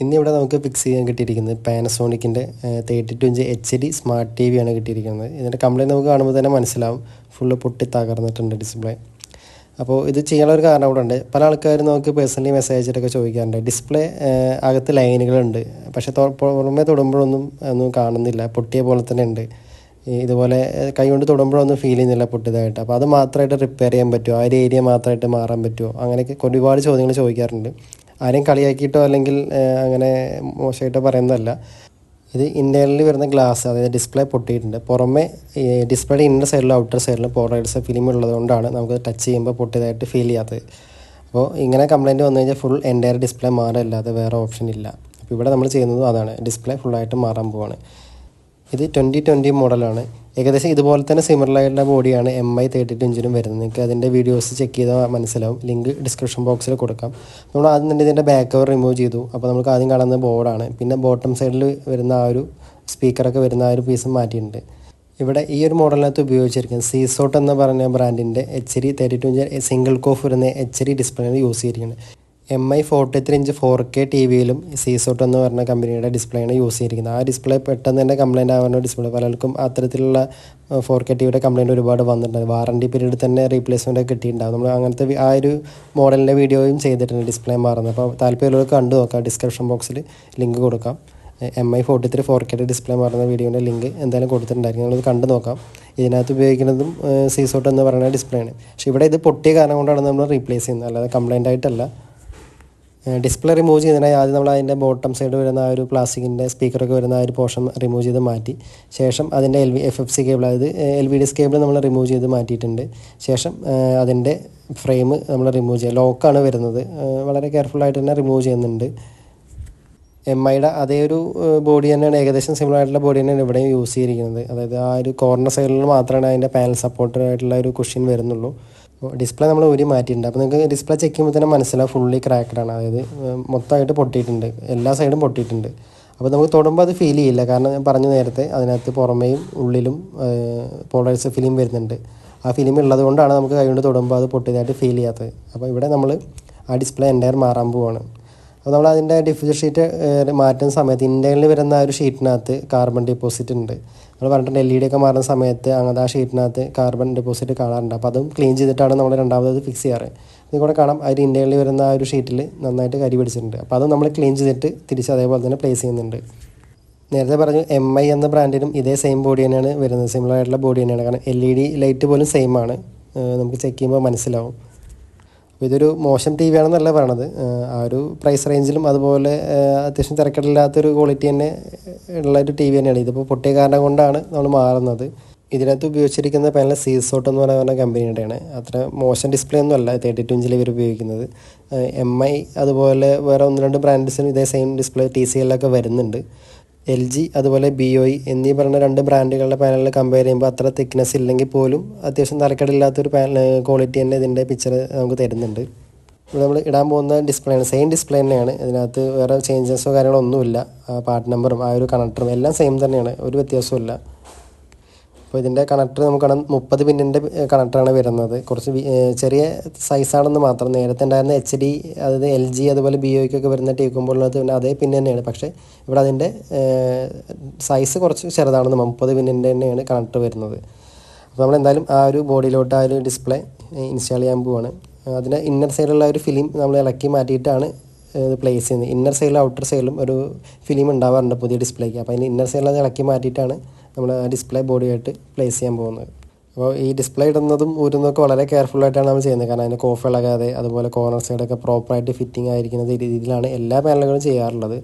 ഇന്ന് ഇവിടെ നമുക്ക് ഫിക്സ് ചെയ്യാൻ കിട്ടിയിരിക്കുന്നത് പാനസോണിക്കിന്റെ thirty two inch H D smart T വിയാണ് കിട്ടിയിരിക്കുന്നത്. ഇതിന്റെ കംപ്ലയിന്റ് നമുക്ക് കാണുമ്പോൾ തന്നെ മനസ്സിലാവും. ഫുള്ള് പൊട്ടി തകർന്നിട്ടുണ്ട് ഡിസ്പ്ലേ അപ്പോൾ ഇത് ചെയ്യാനുള്ള ഒരു കാരണം കൂടെ ഉണ്ട്. പല ആൾക്കാരും നമുക്ക് പേഴ്സണലി മെസ്സേജ് അയച്ചിട്ടൊക്കെ ചോദിക്കാറുണ്ട്. ഡിസ്പ്ലേ അകത്ത് ലൈനുകളുണ്ട് പക്ഷേ പുറമെ തൊടുമ്പോഴൊന്നും ഒന്നും കാണുന്നില്ല. പൊട്ടിയ പോലെ തന്നെ ഉണ്ട്. ഇതുപോലെ കൈകൊണ്ട് തൊടുമ്പോഴൊന്നും ഫീൽ ചെയ്യുന്നില്ല പൊട്ടിയതായിട്ട്. അപ്പോൾ അത് മാത്രമായിട്ട് റിപ്പയർ ചെയ്യാൻ പറ്റുമോ? ആ ഒരു ഏരിയ മാത്രമായിട്ട് മാറാൻ പറ്റുമോ? അങ്ങനെയൊക്കെ ഒരുപാട് ചോദ്യങ്ങൾ ചോദിക്കാറുണ്ട്. ആരെയും കളിയാക്കിയിട്ടോ അല്ലെങ്കിൽ അങ്ങനെ മോശമായിട്ടോ പറയുന്നതല്ല. ഇത് ഇന്നേറിൽ വരുന്ന ഗ്ലാസ് അതായത് ഡിസ്പ്ലേ പൊട്ടിയിട്ടുണ്ട്. പുറമെ ഡിസ്പ്ലേയുടെ ഇന്നർ സൈഡിലും ഔട്ടർ സൈഡിലും പോളറൈഡ്സ് ഫിലിം ഉള്ളതുകൊണ്ടാണ് നമുക്ക് ടച്ച് ചെയ്യുമ്പോൾ പൊട്ടിയതായിട്ട് ഫീൽ ചെയ്യാത്തത്. അപ്പോൾ ഇങ്ങനെ കംപ്ലയിന്റ് വന്നു കഴിഞ്ഞാൽ ഫുൾ എന്റയർ ഡിസ്പ്ലേ മാറില്ലാതെ വേറെ ഓപ്ഷൻ ഇല്ല. അപ്പോൾ ഇവിടെ നമ്മൾ ചെയ്യുന്നതും അതാണ്. ഡിസ്പ്ലേ ഫുള്ളായിട്ട് മാറാൻ പോവാണ്. ഇത് ട്വന്റി ട്വന്റി മോഡലാണ് ഏകദേശം ഇതുപോലെ തന്നെ സിമിലറായിട്ടുള്ള ബോഡിയാണ് എം ഐ തേർട്ടി ടു ഇഞ്ചിനും വരുന്നത്. നിങ്ങൾക്ക് അതിന്റെ വീഡിയോസ് ചെക്ക് ചെയ്താൽ മനസ്സിലാവും. ലിങ്ക് ഡിസ്ക്രിപ്ഷൻ ബോക്സിൽ കൊടുക്കാം. നമ്മൾ ആദ്യം തന്നെ ഇതിന്റെ ബാക്ക് കവർ റിമൂവ് ചെയ്തു. അപ്പോൾ നമുക്ക് ആദ്യം കാണുന്ന ബോർഡാണ് പിന്നെ ബോട്ടം സൈഡിൽ വരുന്ന ആ ഒരു സ്പീക്കറൊക്കെ വരുന്ന ആ ഒരു പീസും മാറ്റിയിട്ടുണ്ട്. ഇവിടെ ഈ ഒരു മോഡലിനകത്ത് ഉപയോഗിച്ചിരിക്കുന്നത് സീസോട്ട് എന്ന് പറഞ്ഞ ബ്രാൻഡിന്റെ H D thirty two inch single കോഫ് വരുന്ന എച്ച് ഡി ഡിസ്പ്ലേയാണ് യൂസ് ചെയ്തിരിക്കുന്നത്. M I forty three inch four K T വിയിലും സീസോട്ട് എന്ന് പറഞ്ഞ കമ്പനിയുടെ ഡിസ്പ്ലേയാണ് യൂസ് ചെയ്തിരിക്കുന്നത്. ആ ഡിസ്പ്ലേ പെട്ടെന്ന് തന്നെ കംപ്ലൈന്റ് ആവുന്ന ഡിസ്പ്ലേ പലർക്കും അത്തരത്തിലുള്ള ഫോർ കെ ടിവിയുടെ കംപ്ലൈന്റ് ഒരുപാട് വന്നിട്ടുണ്ട്. വാറണ്ടി പീരീഡ് തന്നെ റീപ്ലേസ്മെന്റ് ഒക്കെ കിട്ടിയിട്ടുണ്ടാകും നമ്മൾ അങ്ങനത്തെ ആ ഒരു മോഡലിന്റെ വീഡിയോയും ചെയ്തിട്ടുണ്ട് ഡിസ്പ്ലേ മാറുന്നത്. അപ്പോൾ താല്പര്യമുള്ളവർ കണ്ടു നോക്കാം. ഡിസ്ക്രിപ്ഷൻ ബോക്സിൽ ലിങ്ക് കൊടുക്കാം. M I forty three four K display മാറുന്ന വീഡിയോന്റെ ലിങ്ക് എന്തായാലും കൊടുത്തിട്ടുണ്ടായിരിക്കും. നിങ്ങളത് കണ്ടു നോക്കാം. ഇതിനകത്ത് ഉപയോഗിക്കുന്നതും സീസോട്ട് എന്ന് പറയുന്ന ഡിസ്പ്ലേ ആണ്. പക്ഷേ ഇവിടെ ഇത് പൊട്ടിയ കാരണം കൊണ്ടാണ് നമ്മൾ റീപ്ലേസ് ചെയ്യുന്നത്. അല്ലാതെ കംപ്ലൈന്റ് ആയിട്ടല്ല. ഡിസ്പ്ലേ റിമൂവ് ചെയ്തതിനായി ആദ്യം നമ്മൾ അതിന്റെ ബോട്ടം സൈഡ് വരുന്ന ആ ഒരു പ്ലാസ്റ്റിക്കിന്റെ സ്പീക്കറൊക്കെ വരുന്ന ആ ഒരു പോർഷൻ റിമൂവ് ചെയ്ത് മാറ്റി. ശേഷം അതിന്റെ L V F F C cable അതായത് L V D S cable നമ്മൾ റിമൂവ് ചെയ്ത് മാറ്റിയിട്ടുണ്ട്. ശേഷം അതിന്റെ ഫ്രെയിം നമ്മൾ റിമൂവ് ചെയ്യുക ലോക്കാണ് വരുന്നത്. വളരെ കെയർഫുള്ളായിട്ട് തന്നെ റിമൂവ് ചെയ്യുന്നുണ്ട്. എം ഐയുടെ അതേ ഒരു ബോഡി തന്നെയാണ് ഏകദേശം സിമിലർ ആയിട്ടുള്ള ബോഡി തന്നെയാണ് ഇവിടെയും യൂസ് ചെയ്തിരിക്കുന്നത്. അതായത് ആ ഒരു കോർണർ സൈഡിൽ മാത്രമാണ് അതിന്റെ പാനൽ സപ്പോർട്ടഡ് ആയിട്ടുള്ള ഒരു കുഷ്യൻ വരുന്നുള്ളൂ. ഡിസ്പ്ലേ നമ്മൾ ഊരി മാറ്റിയിട്ടുണ്ട്. അപ്പോൾ നിങ്ങൾക്ക് ഡിസ്പ്ലേ ചെക്ക് ചെയ്യുമ്പോൾ തന്നെ മനസ്സിലാവും ഫുള്ളി ക്രാക്ക്ഡ് ആണ്. അതായത് മൊത്തമായിട്ട് പൊട്ടിയിട്ടുണ്ട്. എല്ലാ സൈഡും പൊട്ടിയിട്ടുണ്ട്. അപ്പോൾ നമുക്ക് തൊടുമ്പോൾ അത് ഫീൽ ചെയ്യില്ല. കാരണം ഞാൻ പറഞ്ഞു നേരത്തെ അതിനകത്ത് പുറമേയും ഉള്ളിലും പോളറൈസ് ഫിലിം വരുന്നുണ്ട്. ആ ഫിലിം ഉള്ളത് കൊണ്ടാണ് നമുക്ക് കൈ കൊണ്ട് തൊടുമ്പോൾ അത് പൊട്ടിയതായിട്ട് ഫീൽ ചെയ്യാത്തത്. അപ്പോൾ ഇവിടെ നമ്മൾ ആ ഡിസ്പ്ലേ എന്റയർ മാറാൻ പോവാണ്. അപ്പോൾ നമ്മൾ അതിന്റെ ഡിഫ്യൂസർ ഷീറ്റ് മാറ്റുന്ന സമയത്ത് ഇൻഡേണിൽ വരുന്ന ആ ഒരു ഷീറ്റിനകത്ത് കാർബൺ ഡെപ്പോസിറ്റ് ഉണ്ട്. നമ്മൾ പറഞ്ഞിട്ട് എൽ ഇ ഡി ഒക്കെ മാറുന്ന സമയത്ത് അങ്ങനത്തെ ആ ഷീറ്റിനകത്ത് കാർബൺ ഡെപ്പോസിറ്റ് കാണാറുണ്ട്. അപ്പോൾ അതും ക്ലീൻ ചെയ്തിട്ടാണ് നമ്മൾ രണ്ടാമത് ഫിക്സ് ചെയ്യാറ്. ഇത് കൂടെ കാണാം. അതിൽ ഇൻഡേണിൽ വരുന്ന ആ ഒരു ഷീറ്റിൽ നന്നായിട്ട് കരി പിടിച്ചിട്ടുണ്ട്. അപ്പോൾ അത് നമ്മൾ ക്ലീൻ ചെയ്തിട്ട് തിരിച്ച് അതേപോലെ തന്നെ പ്ലേസ് ചെയ്യുന്നുണ്ട്. നേരത്തെ പറഞ്ഞു എം ഐ എന്ന ബ്രാൻഡിനും ഇതേ സെയിം ബോഡി തന്നെയാണ് വരുന്നത്. സിമിലർ ആയിട്ടുള്ള ബോഡി തന്നെയാണ്. കാരണം എൽ ഇ ഡി ലൈറ്റ് പോലും സെയിം ആണ്. നമുക്ക് ചെക്ക് ചെയ്യുമ്പോൾ മനസ്സിലാവും. അപ്പോൾ ഇതൊരു മോശം ടി വി ആണെന്നല്ല പറയണത്. ആ ഒരു പ്രൈസ് റേഞ്ചിലും അതുപോലെ അത്യാവശ്യം തിരക്കടില്ലാത്തൊരു ക്വാളിറ്റി തന്നെ ഉള്ള ഒരു ടി വി തന്നെയാണ്. ഇതിപ്പോൾ പൊട്ടിയ കാരണം കൊണ്ടാണ് നമ്മൾ മാറുന്നത്. ഇതിനകത്ത് ഉപയോഗിച്ചിരിക്കുന്ന പാനൽ സീസോട്ട് എന്ന് പറയുന്ന കമ്പനിയുടെയാണ് അത്ര മോശം ഡിസ്പ്ലേ ഒന്നും അല്ല തേർട്ടി ടു ഇഞ്ചിൽ ഇവർ ഉപയോഗിക്കുന്നത്. എം ഐ അതുപോലെ വേറെ ഒന്ന് രണ്ട് ബ്രാൻഡ്സിനും ഇതേ സെയിം ഡിസ്പ്ലേ ടി സി എല്ലൊക്കെ വരുന്നുണ്ട്. എൽ ജി അതുപോലെ ബി ഒ എന്നീ പറഞ്ഞ രണ്ട് ബ്രാൻഡുകളുടെ പാനലിൽ കമ്പയർ ചെയ്യുമ്പോൾ അത്ര തിക്നെസ് ഇല്ലെങ്കിൽ പോലും അത്യാവശ്യം തരക്കേടില്ലാത്തൊരു പാനൽ ക്വാളിറ്റി തന്നെ ഇതിന്റെ പിക്ചർ നമുക്ക് തരുന്നുണ്ട്. ഇവിടെ നമ്മൾ ഇടാൻ പോകുന്ന ഡിസ്പ്ലേ ആണ്. സെയിം ഡിസ്പ്ലേ തന്നെയാണ്. ഇതിനകത്ത് വേറെ ചേഞ്ചസോ കാര്യങ്ങളോ ഒന്നുമില്ല. പാർട്ട് നമ്പറും ആ ഒരു കണക്ടറും എല്ലാം സെയിം തന്നെയാണ്. ഒരു വ്യത്യാസവും അപ്പോൾ ഇതിന്റെ കണക്ടർ നമുക്ക് മുപ്പത് പിന്നിന്റെ കണക്ടറാണ് വരുന്നത്. കുറച്ച് ചെറിയ സൈസാണെന്ന് മാത്രം. നേരത്തെ ഉണ്ടായിരുന്ന എച്ച് ഡി അതായത് എൽ ജി അതുപോലെ ബി ഒക്കൊക്കെ വരുന്ന ടീക്കുമ്പോഴുള്ളത് പിന്നെ അതേ പിൻ തന്നെയാണ്. പക്ഷേ ഇവിടെ അതിന്റെ സൈസ് കുറച്ച് ചെറുതാണെന്ന് മുപ്പത് പിന്നിന്റെ തന്നെയാണ് കണക്ടർ വരുന്നത്. അപ്പോൾ നമ്മൾ എന്തായാലും ആ ഒരു ബോഡിയിലോട്ട് ആ ഒരു ഡിസ്പ്ലേ ഇൻസ്റ്റാൾ ചെയ്യാൻ പോവാണ്. അതിന്റെ ഇന്നർ സൈഡിലുള്ള ഒരു ഫിലിം നമ്മൾ ഇളക്കി മാറ്റിയിട്ടാണ് പ്ലേസ് ചെയ്യുന്നത് ഇന്നർ സൈഡിലും ഔട്ടർ സൈഡിലും ഒരു ഫിലിം ഉണ്ടാവാറുണ്ട് പുതിയ ഡിസ്പ്ലേക്ക് അപ്പോൾ അതിന് ഇന്നർ സൈഡിൽ അത് ഇളക്കി മാറ്റിയിട്ടാണ് നമ്മൾ ആ ഡിസ്പ്ലേ ബോഡിയായിട്ട് പ്ലേസ് ചെയ്യാൻ പോകുന്നത്. അപ്പോൾ ഈ ഡിസ്പ്ലേ ഇടുന്നതും ഊരുന്നതൊക്കെ വളരെ കെയർഫുള്ളായിട്ടാണ് നമ്മൾ ചെയ്യുന്നത്. കാരണം അതിന് കോഫ് ഇളകാതെ അതുപോലെ കോർണർ സൈഡൊക്കെ പ്രോപ്പറായിട്ട് ഫിറ്റിംഗ് ആയിരിക്കുന്ന രീതിയിലാണ് എല്ലാ പാനലുകളും ചെയ്യാറുള്ളത്.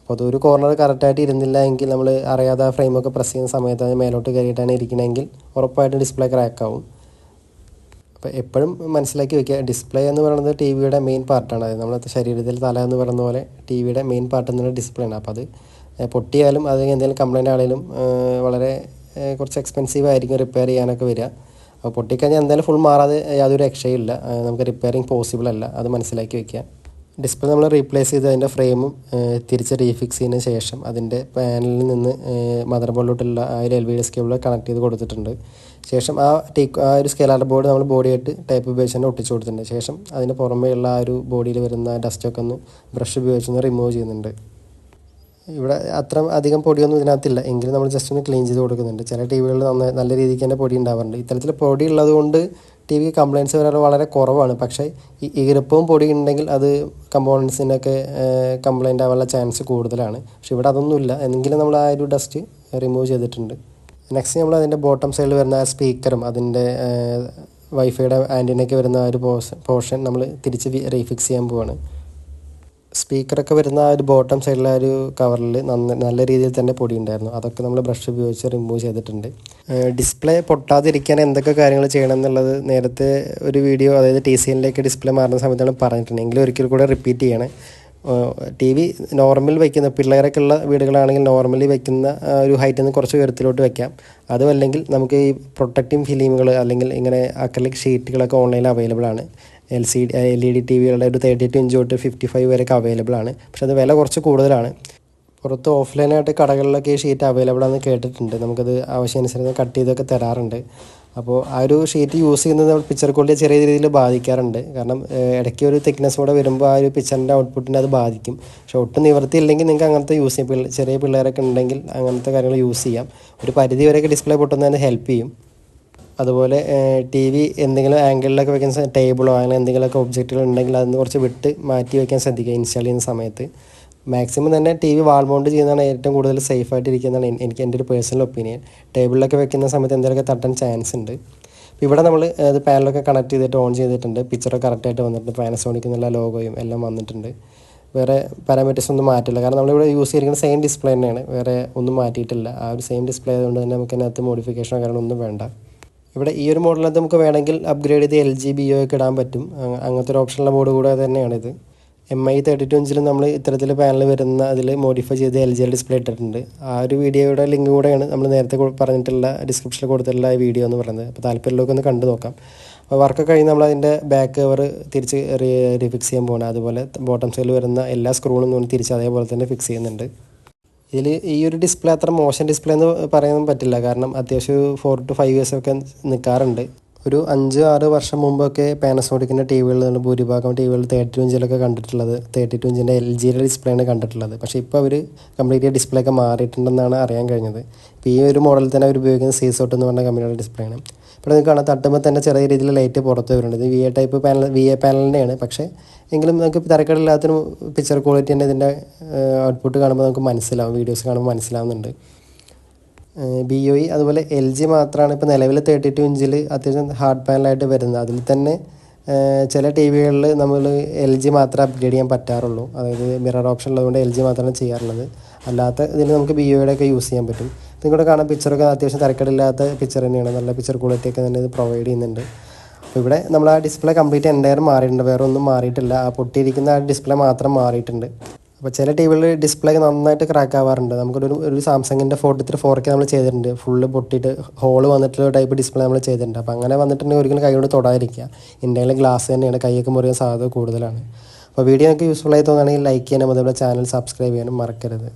അപ്പോൾ അതൊരു കോർണർ കറക്റ്റായിട്ട് ഇരുന്നില്ല എങ്കിൽ നമ്മൾ അറിയാതെ ആ ഫ്രെയിമൊക്കെ പ്രസ് ചെയ്യുന്ന സമയത്ത് അത് മേലോട്ട് കയറിയിട്ടാണ് ഇരിക്കണമെങ്കിൽ ഉറപ്പായിട്ടും ഡിസ്പ്ലേ ക്രാക്ക് ആവും. അപ്പോൾ എപ്പോഴും മനസ്സിലാക്കി വെക്കുക. ഡിസ്പ്ലേ എന്ന് പറയുന്നത് ടി വിയുടെ മെയിൻ പാർട്ടാണ് അത് നമ്മുടെ ശരീരത്തിൽ തല എന്ന് പറയുന്ന പോലെ ടി വിയുടെ മെയിൻ പാർട്ട് എന്നുള്ള ഡിസ്പ്ലേ ആണ്. അപ്പോൾ അത് പൊട്ടിയാലും അത് എന്തെങ്കിലും കംപ്ലൈന്റ് ആണെങ്കിലും വളരെ കുറച്ച് എക്സ്പെൻസീവ് ആയിരിക്കും റിപ്പയർ ചെയ്യാനൊക്കെ വരിക. അപ്പോൾ പൊട്ടിക്കഴിഞ്ഞാൽ എന്തായാലും ഫുൾ മാറാതെ യാതൊരു രക്ഷയില്ല നമുക്ക് റിപ്പയറിങ് പോസിബിൾ അല്ല. അത് മനസ്സിലാക്കി വെക്കുക. ഡിസ്പ്ലേ നമ്മൾ റീപ്ലേസ് ചെയ്ത് അതിന്റെ ഫ്രെയിമും തിരിച്ച് റീഫിക്സ് ചെയ്തതിന് ശേഷം അതിന്റെ പാനലിൽ നിന്ന് മദർ ബോർഡിലോട്ടുള്ള ആ ഒരു L V D S cable connect ചെയ്ത് കൊടുത്തിട്ടുണ്ട്. ശേഷം ആ ടീക്ക് ആ ഒരു സ്കെലാർ ബോർഡ് നമ്മൾ ബോഡിയായിട്ട് ടൈപ്പ് ഉപയോഗിച്ച് തന്നെ ഒട്ടിച്ച് കൊടുത്തിട്ടുണ്ട്. ശേഷം അതിന് പുറമേയുള്ള ആ ഒരു ബോഡിയിൽ വരുന്ന ഡസ്റ്റൊക്കെ ഒന്ന് ബ്രഷ് ഉപയോഗിച്ച് ഒന്ന് റിമൂവ് ചെയ്യുന്നുണ്ട്. ഇവിടെ അത്ര അധികം പൊടിയൊന്നും ഇതിനകത്തില്ല. എങ്കിലും നമ്മൾ ജസ്റ്റ് ഒന്ന് ക്ലീൻ ചെയ്ത് കൊടുക്കുന്നുണ്ട്. ചില ടി വികളിൽ നന്നായി നല്ല രീതിക്ക് തന്നെ പൊടി ഉണ്ടാവാറുണ്ട്. ഇത്തരത്തിൽ പൊടി ഉള്ളത് കൊണ്ട് ടി വി കംപ്ലയൻസ് വരാറ് വളരെ കുറവാണ്. പക്ഷേ ഈ ഈർപ്പവും പൊടി ഉണ്ടെങ്കിൽ അത് കമ്പോണൻസിനൊക്കെ കംപ്ലയിന്റ് ആവാനുള്ള ചാൻസ് കൂടുതലാണ്. പക്ഷെ ഇവിടെ അതൊന്നുമില്ല. എങ്കിലും നമ്മൾ ആ ഒരു ഡസ്റ്റ് റിമൂവ് ചെയ്തിട്ടുണ്ട്. നെക്സ്റ്റ് നമ്മൾ അതിന്റെ ബോട്ടം സൈഡിൽ വരുന്ന ആ സ്പീക്കറും അതിന്റെ വൈഫൈയുടെ ആന്റിനൊക്കെ വരുന്ന ആ ഒരു പോർഷൻ നമ്മൾ തിരിച്ച് റീഫിക്സ് ചെയ്യാൻ പോവാണ്. സ്പീക്കറൊക്കെ വരുന്ന ആ ഒരു ബോട്ടം സൈഡിലെ ആ ഒരു കവറിൽ നന്ന നല്ല രീതിയിൽ തന്നെ പൊടി ഉണ്ടായിരുന്നു. അതൊക്കെ നമ്മൾ ബ്രഷ് ഉപയോഗിച്ച് റിമൂവ് ചെയ്തിട്ടുണ്ട്. ഡിസ്പ്ലേ പൊട്ടാതിരിക്കാൻ എന്തൊക്കെ കാര്യങ്ങൾ ചെയ്യണം എന്നുള്ളത് നേരത്തെ ഒരു വീഡിയോ അതായത് ടി സി എന്നിലേക്ക് ഡിസ്പ്ലേ മാറുന്ന സമയത്താണ് പറഞ്ഞിട്ടുണ്ട് എങ്കിലും ഒരിക്കൽ കൂടെ റിപ്പീറ്റ് ചെയ്യണേ. ടി വി നോർമൽ വയ്ക്കുന്ന പിള്ളേരൊക്കെ ഉള്ള വീടുകളാണെങ്കിൽ നോർമലി വയ്ക്കുന്ന ഒരു ഹൈറ്റിൽ നിന്ന് കുറച്ച് ഉയരത്തിലോട്ട് വയ്ക്കാം അതുമല്ലെങ്കിൽ നമുക്ക് ഈ പ്രൊട്ടക്റ്റീവ് ഫിലിമുകൾ അല്ലെങ്കിൽ ഇങ്ങനെ അക്രലിക് ഷീറ്റുകളൊക്കെ ഓൺലൈനിൽ അവൈലബിൾ ആണ്. L C L E D T വികളുടെ ഒരു തേർട്ടി ടു ഇഞ്ച് തൊട്ട് ഫിഫ്റ്റി ഫൈവ് വരെയൊക്കെ അവൈലബിൾ ആണ്. പക്ഷെ അത് വില കുറച്ച് കൂടുതലാണ്. പുറത്ത് ഓഫ്ലൈനായിട്ട് കടകളിലൊക്കെ ഈ ഷീറ്റ് അവൈലബിൾ ആണെന്ന് കേട്ടിട്ടുണ്ട്. നമുക്കത് ആവശ്യാനുസരണം കട്ട് ചെയ്തൊക്കെ തരാറുണ്ട്. അപ്പോൾ ആ ഒരു ഷീറ്റ് യൂസ് ചെയ്യുന്നത് നമ്മൾ പിക്ചർ ക്വാളിറ്റി ചെറിയ രീതിയിൽ ബാധിക്കാറുണ്ട്. കാരണം ഇടയ്ക്ക് ഒരു തിക്നെസ് കൂടെ വരുമ്പോൾ ആ ഒരു പിക്ചറിന്റെ ഔട്ട്പുട്ടിനെ അത് ബാധിക്കും. പക്ഷെ ഒട്ടും നിവർത്തിയില്ലെങ്കിൽ നിങ്ങൾക്ക് അങ്ങനത്തെ യൂസ് ചെയ്യാം. ചെറിയ പിള്ളേരൊക്കെ ഉണ്ടെങ്കിൽ അങ്ങനത്തെ കാര്യങ്ങൾ യൂസ് ചെയ്യാം. ഒരു പരിധി വരെയൊക്കെ ഡിസ്പ്ലേ പൊട്ടുന്നതിന് ഹെൽപ്പ് ചെയ്യും. അതുപോലെ ടി വി എന്തെങ്കിലും ആംഗിളിലൊക്കെ വെക്കാൻ ടേബിളോ അങ്ങനെ എന്തെങ്കിലുമൊക്കെ ഒബ്ജക്റ്റുകൾ ഉണ്ടെങ്കിൽ അതിന് കുറച്ച് വിട്ട് മാറ്റി വെക്കാൻ ശ്രദ്ധിക്കുക ഇൻസ്റ്റാൾ ചെയ്യുന്ന സമയത്ത്. മാക്സിമം തന്നെ ടി വി വാൾ മൗണ്ട് ചെയ്യുന്നതാണ് ഏറ്റവും കൂടുതൽ സേഫ് ആയിട്ട് ഇരിക്കുന്നതാണ് എനിക്ക് എന്റെ ഒരു പേഴ്സണൽ ഒപ്പീനിയൻ ടേബിളിലൊക്കെ വെക്കുന്ന സമയത്ത് എന്തെങ്കിലുമൊക്കെ തട്ടാൻ ചാൻസ് ഉണ്ട്. അപ്പോൾ ഇവിടെ നമ്മൾ അത് പാനലൊക്കെ കണക്ട് ചെയ്തിട്ട് ഓൺ ചെയ്തിട്ടുണ്ട്. പിക്ചറൊക്കെ കറക്റ്റായിട്ട് വന്നിട്ടുണ്ട്. പാനസോണിക് എന്നുള്ള ലോഗോയും എല്ലാം വന്നിട്ടുണ്ട്. വേറെ പാരാമീറ്റേഴ്സ് ഒന്നും മാറ്റില്ല. കാരണം നമ്മളിവിടെ യൂസ് ചെയ്തിരിക്കുന്ന സെയിം ഡിസ്പ്ലേ തന്നെയാണ്. വേറെ ഒന്നും മാറ്റിയിട്ടില്ല. ആ ഒരു സെയിം ഡിസ്പ്ലേ ആയതുകൊണ്ട് തന്നെ നമുക്ക് അതിനകത്ത് മോഡിഫിക്കേഷനോ കാര്യങ്ങളൊന്നും വേണ്ട. ഇവിടെ ഈ ഒരു മോഡലിനകത്ത് നമുക്ക് വേണമെങ്കിൽ അപ്ഗ്രേഡ് ചെയ്ത് എൽ ജി ബി ഒക്കെ ഇടാൻ പറ്റും. അങ്ങനത്തെ ഒരു ഓപ്ഷനുള്ള ബോർഡ് കൂടെ തന്നെയാണിത്. എം ഐ തേർട്ടി ടു ഇഞ്ചിൽ നമ്മൾ ഇത്തരത്തിൽ പാനൽ വരുന്ന അതിൽ മോഡിഫൈ ചെയ്ത് എൽ ജി എൽ ഡിസ്പ്ലേ ഇട്ടിട്ടുണ്ട്. ആ ഒരു വീഡിയോയുടെ ലിങ്ക് കൂടെയാണ് നമ്മൾ നേരത്തെ പറഞ്ഞിട്ടുള്ള ഡിസ്ക്രിപ്ഷനിൽ കൊടുത്തിട്ടുള്ള വീഡിയോ എന്ന് പറയുന്നത്. അപ്പോൾ താല്പര്യമുള്ളവർക്ക് ഒന്ന് കണ്ടു നോക്കാം. അപ്പോൾ വർക്ക് കഴിഞ്ഞ് നമ്മൾ അതിന്റെ ബാക്ക് കവർ തിരിച്ച് റീഫിക്സ് ചെയ്യാൻ പോകണം അതുപോലെ ബോട്ടം സൈഡിൽ വരുന്ന എല്ലാ സ്ക്രൂണും തിരിച്ച് അതേപോലെ തന്നെ ഫിക്സ് ചെയ്യുന്നുണ്ട്. ഇതിൽ ഈ ഒരു ഡിസ്പ്ലേ അത്ര മോശം ഡിസ്പ്ലേ എന്ന് പറയാൻ പറ്റില്ല. കാരണം അത്യാവശ്യം ഫോർ ടു ഫൈവ് ഇയേഴ്സ് ഒക്കെ നിൽക്കാറുണ്ട് ഒരു അഞ്ച് ആറ് വർഷം മുമ്പൊക്കെ പാനസോണിക്കിന്റെ ടി വികളിൽ ഭൂരിഭാഗം ടി വികളിൽ തേർട്ടി ടു ഇഞ്ചിലൊക്കെ കണ്ടിട്ടുള്ളത്. തേർട്ടി ടു ഇഞ്ചിന്റെ എൽ ജിയുടെ ഡിസ്പ്ലേ ആണ് കണ്ടിട്ടുള്ളത്. പക്ഷേ ഇപ്പോൾ അവർ കംപ്ലീറ്റ് ഡിസ്പ്ലേ ഒക്കെ മാറിയിട്ടുണ്ടെന്നാണ് അറിയാൻ കഴിഞ്ഞത്. ഇപ്പോൾ ഈ ഒരു മോഡൽ തന്നെ അവർ ഉപയോഗിക്കുന്ന സീസോട്ട് എന്ന് പറഞ്ഞ കമ്പനിയുടെ ഡിസ്പ്ലേ ആണ്. ഇപ്പോൾ നിങ്ങൾക്ക് കാണാം തട്ടുമ്പോൾ തന്നെ ചെറിയ രീതിയിൽ ലൈറ്റ് പുറത്ത് വരുന്നുണ്ട്. ഇത് V A type panel V A പാനലിന്റെയാണ് പക്ഷേ എങ്കിലും നമുക്ക് തിരക്കേടില്ലാത്തൊരു പിക്ചർ ക്വാളിറ്റി തന്നെ ഇതിന്റെ ഔട്ട്പുട്ട് കാണുമ്പോൾ നമുക്ക് മനസ്സിലാവും. വീഡിയോസ് കാണുമ്പോൾ മനസ്സിലാവുന്നുണ്ട്. ബി ഒ ഇ അതുപോലെ എൽ ജി മാത്രമാണ് ഇപ്പോൾ നിലവിൽ തേർട്ടി ടു ഇഞ്ചിൽ അത്യാവശ്യം ഹാർഡ് പാനലായിട്ട് വരുന്നത്. അതിൽ തന്നെ ചില ടി വികളിൽ നമ്മൾ എൽ ജി മാത്രമേ അപ്ഗ്രേഡ് ചെയ്യാൻ പറ്റാറുള്ളൂ. അതായത് മിറർ ഓപ്ഷൻ ഉള്ളതുകൊണ്ട് എൽ ജി മാത്രമാണ് ചെയ്യാറുള്ളത്. അല്ലാത്ത ഇതിൽ നമുക്ക് ബി ഒയുടെ ഒക്കെ യൂസ് ചെയ്യാൻ പറ്റും. നിങ്ങളുടെ കാണാൻ പിക്ചറൊക്കെ അത്യാവശ്യം തിരക്കേടില്ലാത്ത പിക്ചർ തന്നെയാണ്. നല്ല പിക്ചർ ക്വാളിറ്റി ഒക്കെ തന്നെ ഇത് പ്രൊവൈഡ് ചെയ്യുന്നുണ്ട്. അപ്പോൾ ഇവിടെ നമ്മൾ ആ ഡിസ്പ്ലേ കംപ്ലീറ്റ് എന്റയർ മാറിയിട്ടുണ്ട്. വേറെ ഒന്നും മാറിയിട്ടില്ല. ആ പൊട്ടിയിരിക്കുന്ന ആ ഡിസ്പ്ലേ മാത്രം മാറിയിട്ടുണ്ട്. അപ്പോൾ ചില ടി വികളിൽ ഡിസ്പ്ലേ നന്നായിട്ട് ക്രാക്ക് ആവാറുണ്ട്. നമുക്കൊരു ഒരു സാംസങ്ങിന്റെ ഫോർട്ടി ത്രീ ഫോർ കെ നമ്മൾ ചെയ്തിട്ടുണ്ട്. ഫുള്ള് പൊട്ടിയിട്ട് ഹോൾ വന്നിട്ടുള്ള ടൈപ്പ് ഡിസ്പ്ലേ നമ്മൾ ചെയ്തിട്ടുണ്ട്. അപ്പോൾ അങ്ങനെ വന്നിട്ടുണ്ടെങ്കിൽ ഒരിക്കലും കൈകൊണ്ട് തൊടാതിരിക്കുക. എന്തെങ്കിലും ഗ്ലാസ് തന്നെയാണ്. കൈയൊക്കെ മുറിയാൻ സാധ്യത കൂടുതലാണ്. അപ്പോൾ വീഡിയോ ഒക്കെ യൂസ്ഫുൾ ആയി തോന്നുകയാണെങ്കിൽ ലൈക്ക് ചെയ്യാനും അതുപോലെ ചാനൽ സബ്സ്ക്രൈബ് ചെയ്യാനും മറക്കരുത്.